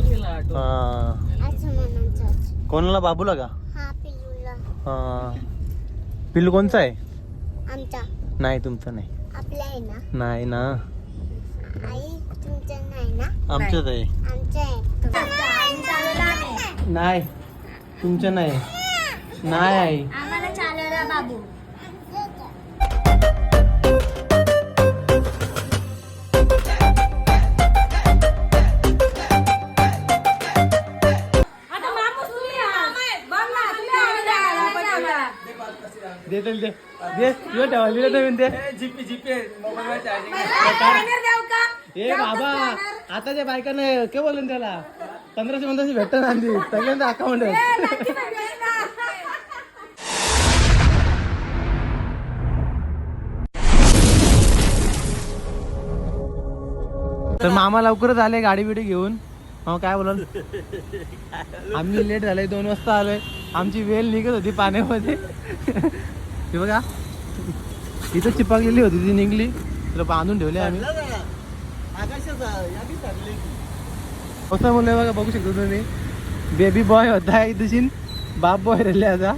हा कोणाला बाबूला का? हा पिल्लूला. हा. पिल्लू कोणचा आहे? आमचा. नाही तुमचा नाही. आपला आहे ना. नाही ना. आई तुमचा नाही ना? आमच्याच आहे. आमचा आहे. नाही तुमच्या नाही. नाही आई. आम्हाला चालवला बाबू. दे चल दे. दे तुझ्या ठेवाली नवीन दे ए बाबा आता त्या बायकाने काय बोलून त्याला? पंधराशे पंधराशे भेटत आणली सगळ्यांचा अकाउंट तर मामा लवकरच आले गाडी बिडी घेऊन. मग काय बोलाल? आम्ही लेट झालोय दोन वाजता आलोय. आमची वेल निघत होती पाण्यामध्ये. हे बघा. इथं चिपकलेली होती ती निघली. तर बांधून ठेवली आम्ही. कसं म्हणलंय बघा बघू शकतो तुम्ही. बेबी बॉय होता एक दिवशी. बाप बॉय राहिले आता.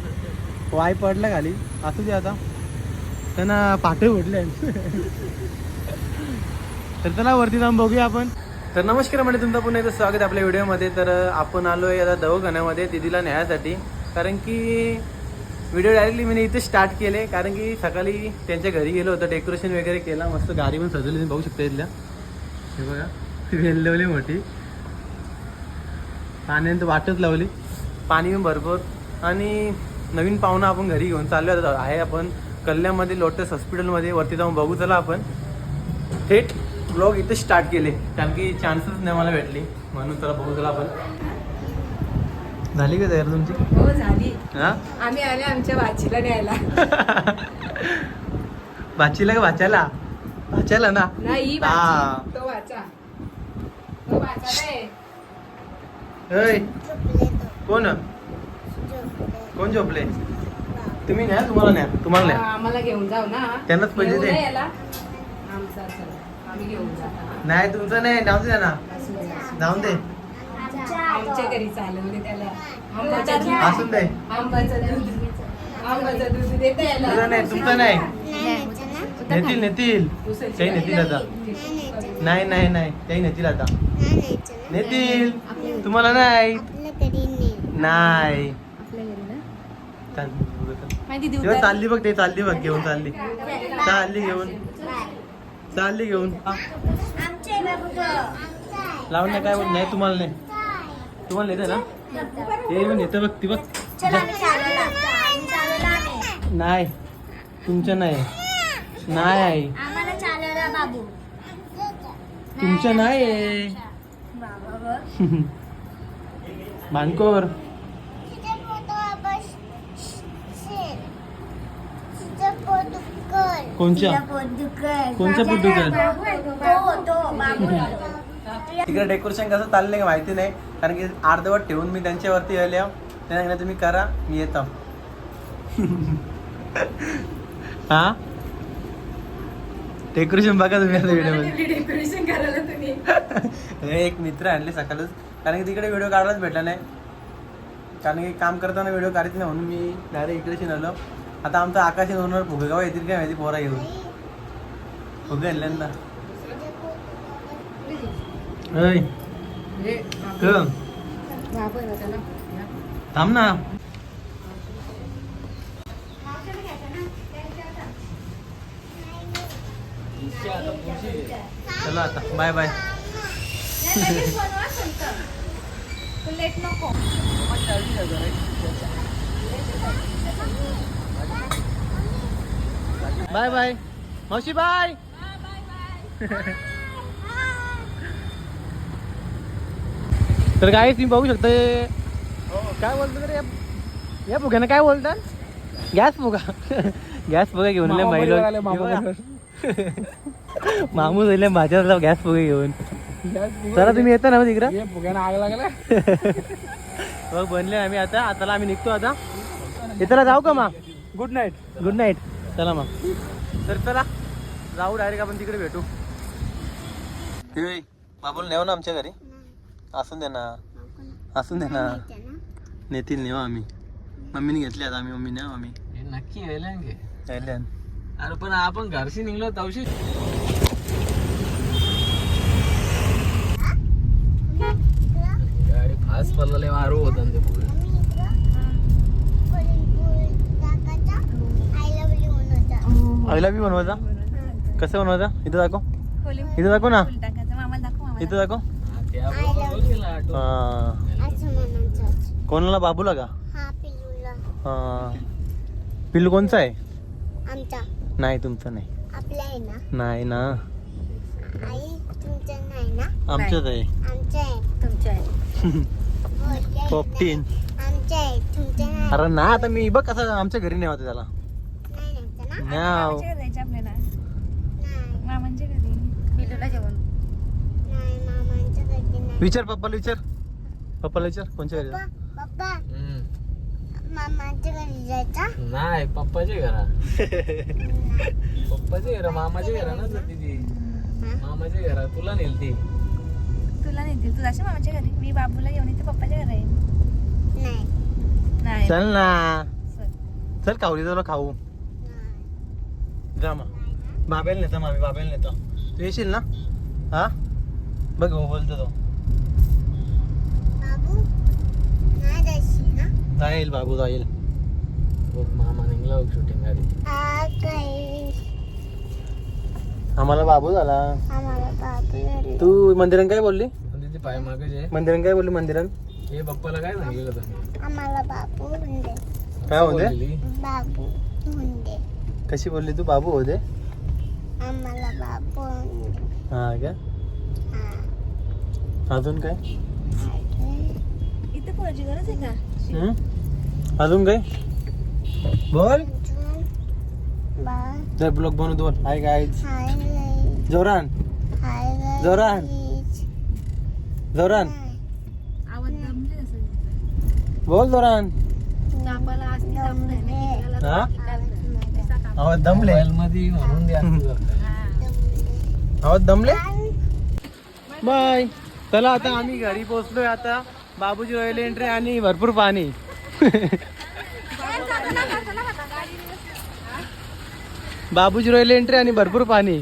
वाय पडला खाली. असू दे आता. त्यांना पाठे उठले तर चला वरती जाऊन बघूया आपण. तर नमस्कार म्हणजे तुमचं पुन्हा एकदा स्वागत आहे आपल्या व्हिडिओमध्ये. तर आपण आलो आहे आता दवाखान्यामध्ये दिदीला न्यायासाठी. कारण की व्हिडिओ डायरेक्टली मी इथे स्टार्ट केले. कारण की सकाळी त्यांच्या घरी गेलो होतं डेकोरेशन वगैरे केला मस्त गाडी पण सजवली बघू शकता इथल्या. हे बघा वेल लावली मोठी. पाण्यानं वाटच लावली. पाणी पण भरपूर. आणि नवीन पाहुणा आपण घरी घेऊन चाललो आता आहे आपण कल्याणमध्ये लोटस हॉस्पिटलमध्ये. वरती जाऊन बघू चला आपण. थेट ब्लॉग इथे स्टार्ट केले. कारण की चान्सेस नाही मला भेटली. म्हणून चला बघू चला आपण. झाली का तयार तुमची? हो झाली. हा? आम्ही आले आमच्या वाचीला न्यायला. भाचीला का भाच्याला भाच्याला ना? नाही हा. वाची. तो वाचा. तो होय कोण? कोण झोपले? तुम्ही न्या तुम्हाला न्या. तुम्हाला न्या. हा, आम्हाला घेऊन जाऊ ना. त्यांनाच पैसे दे. ना याला. आमचा चला. आम्ही घेऊन जाता. नाही तुमचं नाही. जाऊन दे ना. जाऊन दे. आमच्या घरी चालवले त्याला आंबाचा दूध असून दे आंबाचं दूध आंबाचं दूध देते याला. तुझं नाही तुमचं नाही? नाही. न्यायचं ना नेतील. नेतील काही नेतील आता. नाही नाही नाही. नाही काही नेतील आता. नेतील. तुम्हाला नाही. नाही. तेव्हा चालली बघ ते चालली बघ घेऊन चालली. चालली घेऊन. चालली घेऊन. तो लावून नाही काय बोल नाही तुम्हाला नाही. तुम्हाला नेते ना? ते मी नेतं बघ ती बघ. नाही तुमचं नाही. नाही आई. आम्हाला चालवला बाबू. तुमचं नाही मानकोर दुखल कोणच्या? कोणच्या पोट तो बाबू. तिकडे डेकोरेशन कसं चाललंय माहिती नाही. कारण की अर्धवट ठेवून मी त्यांच्यावरती आले त्यांना सांगितलं तुम्ही करा मी येतो. हा? डेकोरेशन बघा तुम्ही आता व्हिडिओमध्ये डेकोरेशन करायला तुम्ही. हे एक मित्र आणले सकाळच. कारण की तिकडे व्हिडिओ काढायलाच भेटला नाही. कारण की काम करताना व्हिडिओ काढत नाही म्हणून मी डायरेक्ट इकडे आलो. आता आमचा आकाश होणार फुगेगाव येतील काय माहिती पोरा घेऊन फुगे आणल्यांदा अय हे, क बाबा आहे ना त्याला. थांब ना चला आता बाय बाय बाय बाय मावशी बाय तर काय तुम्ही बघू शकता हे- काय बोलतो रे? या- फुग्यानं काय बोलतात? गॅस फुगा. गॅस फुगा घेऊन मामू झाले माझ्या गॅस फुगे घेऊन. चला तुम्ही येता ना मग तिकडं? आग लागला बघ बनले आम्ही आता. आता आम्ही निघतो आता. इथला जाऊ का मग? गुड नाईट गुड नाईट चला मग. तर चला जाऊ डायरेक्ट आपण तिकडे भेटू. बाबूला नेऊ ना आमच्या घरी. असून दे ना. असून दे ना. नेतील नेऊ आम्ही. मम्मीने घेतली आता आम्ही मम्मी नेऊ आम्ही. हे नक्की यायला गे राहिल्यान. अरे पण आपण घरशी निघलो तवशी गाडी फास्ट पडलेले मारू होता ते पुढे. आय लव्ह यू बनवायचा. कसं बनवायचा? इथं दाखव. इथं दाखव ना. इथं दाखव. हा. कोणाला? बाबूला का? हा. पिल्लू कोणचा आहे? आमचा. नाही तुमचं नाही. आपला आहे ना. नाही ना. आई तुमचा नाही ना? आमचंच आहे. आमचा आहे. तुमच्या आहे. बोलले पोपटीन आमचा आहे. तुमचा नाही. अरे ना आता मी बघ कसं आमच्या घरी नाही होतं त्याला नाही ना न्याव. मामाच्या घरी जायचं आपल्याला नाही मामांच्या घरी पिलूला जेवण नाही मामांच्या घरी नाही विचार पप्पाला विचार. पप्पाला विचार कोणच्या घरी? पप्पा जाऊ? पप्पा मामांच्या घरी जायचं. नाही पप्पाच्या घरा. पप्पाच्या घरा मामाच्या घरा ना जाती ती. मामाच्या घरा तुला नेलती तुला नाही तू जाशील मामाच्या घरी? मी बाबूला घेऊन येते पप्पाच्या घरी नाही. नाही. चल ना. चल. चल कावली तुला खाऊ. नाही. जा मग. बाबेल नेतो मामी बाबेल नेतो. तू येशील ना? हा? बघ भाऊ बोलतो तो बाबू नाही जायची ना जाईल बाबू जाईल. बघ मामा निघला शूटिंग गाडी आ काही आम्हाला बाबू झाला. आम्हाला बाबू झाले. तू मंदिरात काय बोलली? पाय मागे जे. मंदिरात काय बोलली मंदिरात? हे पप्पाला काय सांगितलं तुम्ही आम्हाला बाबू हुंदे काय होते? बाबू कशी बोलली तू? बाबू होते आम्हाला बाबू हा का? हा. अजून काय? इथे कोणाची गरज आहे का? अजून काय? बोल. जर ब्लॉग बनवू दोन हाय काय जोरान. जोरान. जोरान. बोल जोरान. हा? आवाज दमले. मोबाईल मध्ये म्हणून द्या. आवाज दमले? बाय. चला आता आम्ही घरी पोहोचलोय आता. बाबूची रॉयल एंट्री आणि भरपूर पाणी. बाबूजी रॉयल एंट्री आणि भरपूर पाणी.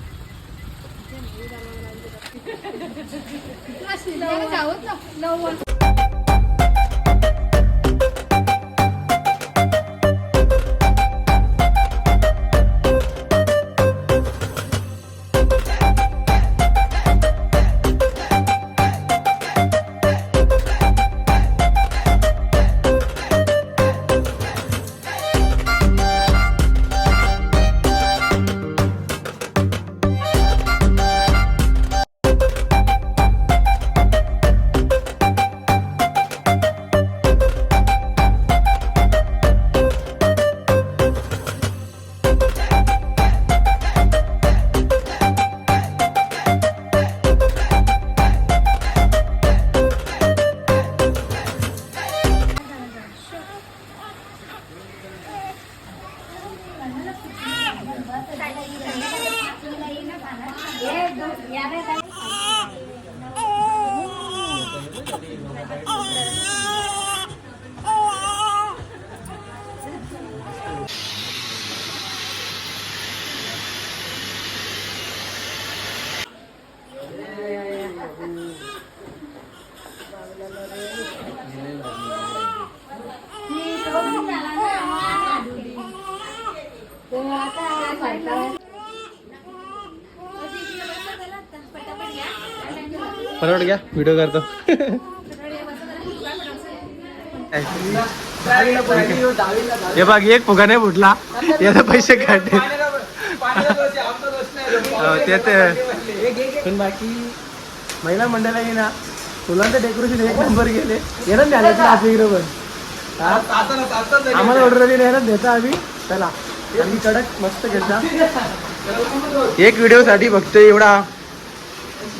परवड घ्या व्हिडिओ करतो. हे बघ एक फुगा नाही फुटला. याला पैसे काढले. हो, ते पण बाकी महिला मंडळ आहे ना फुलांचं डेकोरेशन एक नंबर गेले येणार नाही आले नाशिक पण आम्हाला ऑर्डर आली नाही ना देता आम्ही. चला. आम्ही कडक मस्त घेता एक व्हिडिओ साठी एवढा.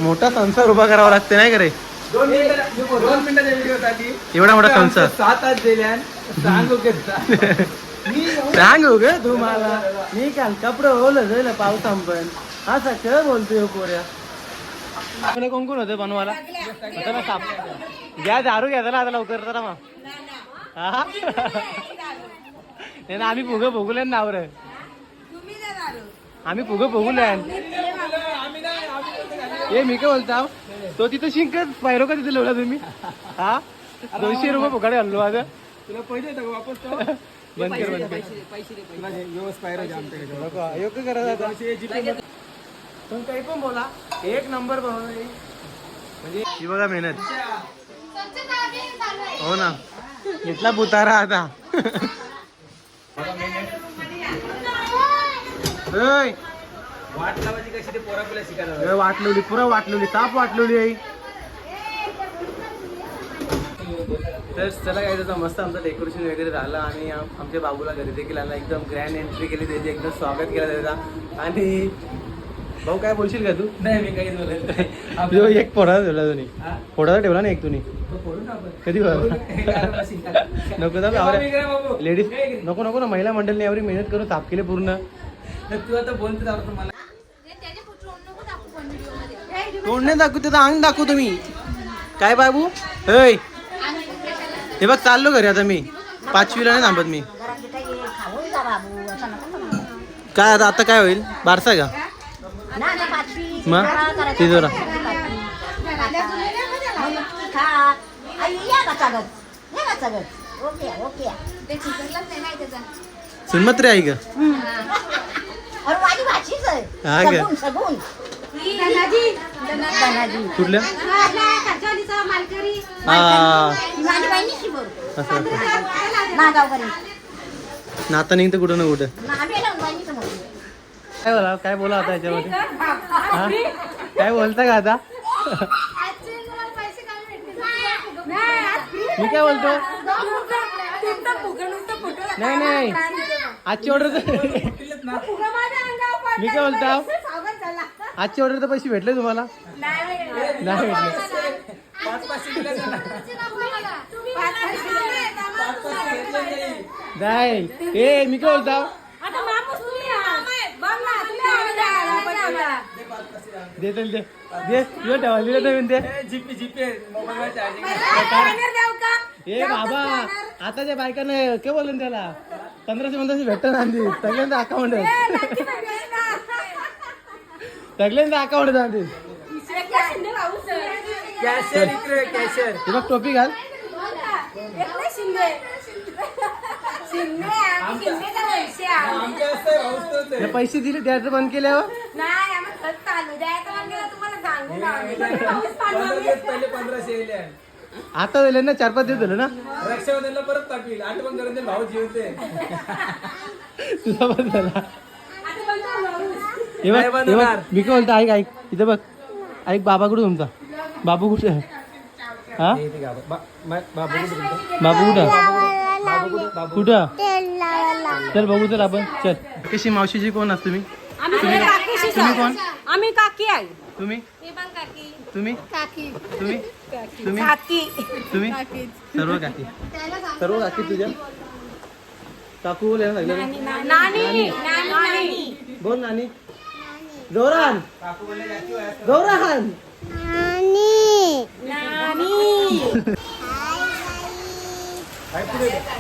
मोठा संसार उभा करावा लागते नाही का रे? दोन मिनिटं दोन मिनिटाच्या व्हिडिओ साठी. एवढा मोठा संसार सात आठ दिल्या सांगू सांग हो ग तू मला. मी काल कपडे ओलं जाईल पावसाम पण. असं काय बोलतोय हो पोऱ्या. आपलं कोण कोण होतं बनवायला? होतं ना साप. घ्या दारू घ्या ना आता लवकर जरा मग. हा? नाही ना आम्ही फुगं भोगूले ना नावर. आम्ही फुगं भोगूले ए मी काय बोलता तो तिथं शिंकत पायरो का तिथे लावला तुम्ही? हा? दोनशे रुपये फुकाडे घाललो आता तुला पैसे येतात का वापस तो? बंद कर बंद कर. तुला हे आमच्याकडे नको योग्य काही पण बोला. एक नंबर बनवलं म्हणजे ही बघा मेहनत. हो ना. इथला बुतारा आता. ओय, वाट लावायची कशी ते पोरापुला शिकायला ओय, वाटलेली पुरा वाटलेली साप वाटलेली आई. तर चला काय त्याचं मस्त आमचं डेकोरेशन वगैरे झालं आणि आम- आमच्या बाबूला घरी देखील आला एकदम ग्रँड एंट्री केली त्याची एकदम स्वागत केलं त्याचा. आणि भाऊ काय बोलशील का तू? नाही मी काहीच बोलत जो एक फोडा ठेवला तुम्ही फोडा ठेवला ना एक तुम्ही कधी नको दादा लेडीज नको नको ना महिला मंडळीने एवढी मेहनत करून साफ केले पूर्ण. तू आता बोलतो मला त्याचे पुढचं नको टाकू पण व्हिडिओमध्ये तोंड नाही दाखवू त्याचं अंग दाखवू तुम्ही काय बाबू? होय हे बघ चाललो घरी आता मी. पाचवीला नाही थांबत मी. काय आता आता काय होईल? बारसा का? मग? ते जरा. सुनमत रे आई हा का? कुठल्या? हा. असं नाता निघतं कुठं ना कुठं? काय बोला काय बोला आता याच्यामध्ये हा? काय बोलता का आता? मी काय बोलतो? नाही नाही. आजची ऑर्डर मी काय बोलता? आजची ऑर्डर तर पैसे भेटले तुम्हाला? नाही भेटले? नाही ए मी काय बोलता? दे चल दे दे तुझ्या ठेवा दिलं नवीन दे. ए, जीपे जीपे. मोबाईल चार्जिंग ए बाबा आता त्या बायकानं काय बोलून त्याला? पंधराशे पंधराशे भेटत आणली सगळ्यांचा अकाउंट सगळ्यांचा अकाउंट आणली कॅशर इकडे कॅशर. बघ टोपी घाल. हे पैसे दिले द्यायचं बंद केल्यावर? पंधरा दिवस पहिले पंधराशे येले आता दिले ना चार पाच दिवस झाले ना? रक्षाबंधनला परत टाकील आठवण करून ते भाऊ जिवते तुझा बंद झाला. हे बघ हे. मी काय बोलतो ऐक ऐक. इथं बघ. ऐक बाबा कुठं तुमचा. बाबू कुठे? आहे हा बाबू कुठं कुठं? चल बघू तर आपण. चल. कशी मावशीची कोण असतो तुम्ही? तुम्ही कोण? आम्ही काकी आहे तुम्ही? तुम्ही? काकी. तुम्ही? तुम्ही? काकी. तुम्ही? सर्व काकी. सर्व काकी तुझ्या? काकू बोल नानी. बोल नानी. गौरान. आणि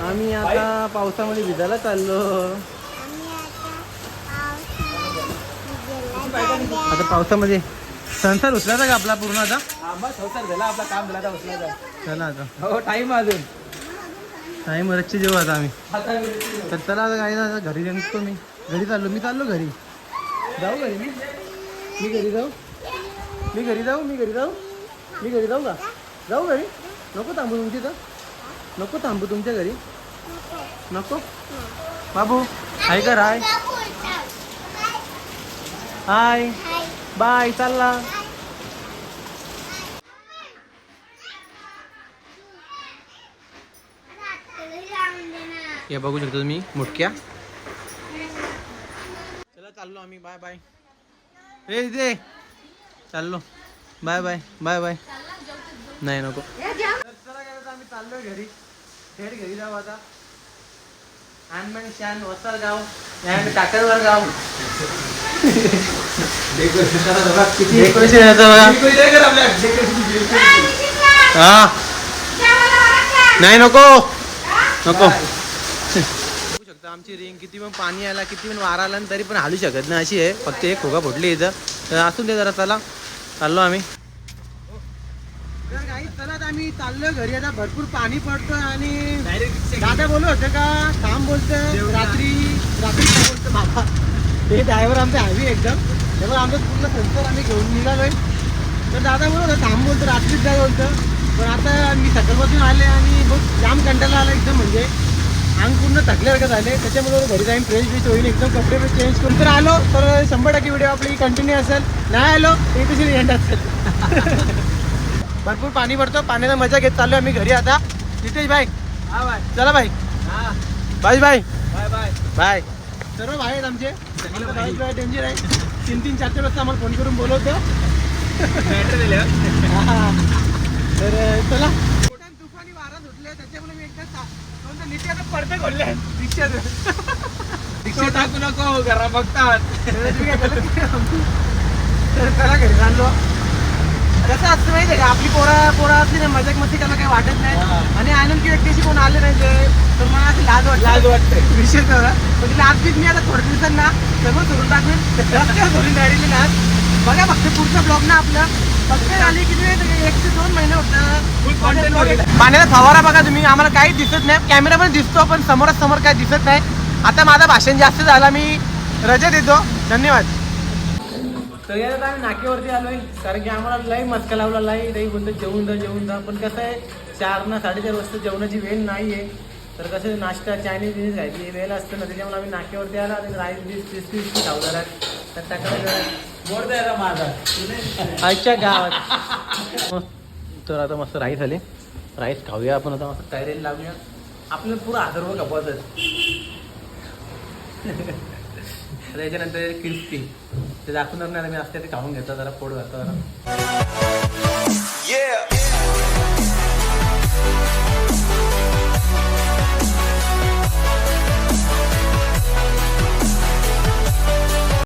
आम्ही आता पावसामध्ये भिजायला चाललो. आता पावसामध्ये संसार उचलायचा का आपला पूर्ण आता? संसार झाला आपला काम झाला आता. चला आता. हो टाइम अजून. नाही मरतची जेव्हा आता आम्ही. तर चला आता काय आता घरी निघतो मी. घरी चाललो मी चाललो घरी. जाऊ घरी मी? मी घरी जाऊ? मी घरी जाऊ? मी घरी जाऊ? मी घरी जाऊ का? जाऊ घरी? नको थांबू तुमची तर. नको थांबू तुमच्या घरी. नको? बाबू हाय कर हाय हाय. बाय चालला. हे बघू शकता तुम्ही मुटक्या. चाललो आम्ही. Bye bye. हे इथे. चाललो. Bye bye. Bye bye. नाही नको. तर चला काय आता आम्ही चाललोय घरी. थेट घरी जाऊ आता. अनमन शान वसाल गाव. गाव. डेकोरेशन बघा. हा नाही नको. नको. आमची रिंग किती पण पाणी आला किती पण वारा आला तरी पण हालू शकत नाही. अशी आहे. फक्त एक खोगा फुटली इथं. तर असून दे जरा चला. चाललो आम्ही. चला आता आम्ही चाललो घरी. आता भरपूर पाणी पडतो आणि दादा बोलू होते का? काम बोलतं रात्री रात्री काय बोलतं बाबा? ते ड्रायव्हर आमचे हॅवी एकदम. तेव्हा आमचं पूर्ण संसार आम्ही घेऊन निघालोय. तर दादा बोलत होता काम बोलतो रात्रीच काय बोलतं पण आता मी सकाळपासून आले आणि बघ जाम कंटाळा आला एकदम म्हणजे. अंग पूर्ण थकल्यासारखं झाले त्याच्यामुळे घरी जाईन फ्रेश फ्रेश होईल एकदम कपडे पण चेंज करून. तर आलो तर शंभर टक्के व्हिडिओ आपली कंटिन्यू असेल. नाही आलो ते तशी एंड असेल. भरपूर पाणी पडतो पाण्याला मजा घेत चाललो आम्ही घरी आता. नितेश भाई. चला भाई. Bye bye bye bye. Bye. सर्व भाई आहेत आमचे. बाय डेंजर आहे. तीन तीन चार चार वाजता आम्हाला फोन करून बोलवतो. हा. तर चला मोठ्या तुफानी वारा सुटले त्याच्यामुळे मी एकदा सा- पडदे खोलले रिक्षाचं रिक्षा टाकू नको घरा बघतात. तर चला घरी चाललो. कसं असतं माहिती आहे का आपली पोरा पोरा असली ना मजाक मस्ती करायला काही वाटत नाही. आणि आनंद की व्यक्तीशी कोण आले नाही ते तर मला अशी लाज वाटते. लाज वाटते. विषय करा म्हणजे लाज बीज मी आता थोड्या दिवसांना. सगळं सोडून टाकून रस्त्यावर सोडून राहिलेली लाज बघा फक्त पुढचं ब्लॉग ना आपलं. पाण्याचा फवारा बघा तुम्ही. आम्हाला काही दिसत नाही. कॅमेरा पण दिसतो पण समोरात समोर काही दिसत नाही. आता माझं भाषण जास्त झाला मी रजा देतो धन्यवाद. तर यात आम्ही नाक्यावरती आलोय कारण की आम्हाला लई मस्का लावला लाई लई बोलतो जेवून जा जेवून जा. पण कसं आहे चार ना साडेचार वाजता जेवणाची वेळ नाही आहे तर कसं नाश्ता चायनीज बिनीज खायची वेळ असतं ना त्याच्यामुळे आम्ही नाक्यावरती आला आणि राईस बीस पीस पीस खाऊ तर टाकायला माझा आजच्या गावात. तर आता मस्त राईस आले. राईस खाऊया आपण आता. मस्त तयारीला लावूया आपलं पुरा हजार रुपये कपवायचं त्याच्यानंतर क्रिस्पी ते दाखवणार नाही मी असते ते खाऊन घेतो जरा पोट घालतो जरा.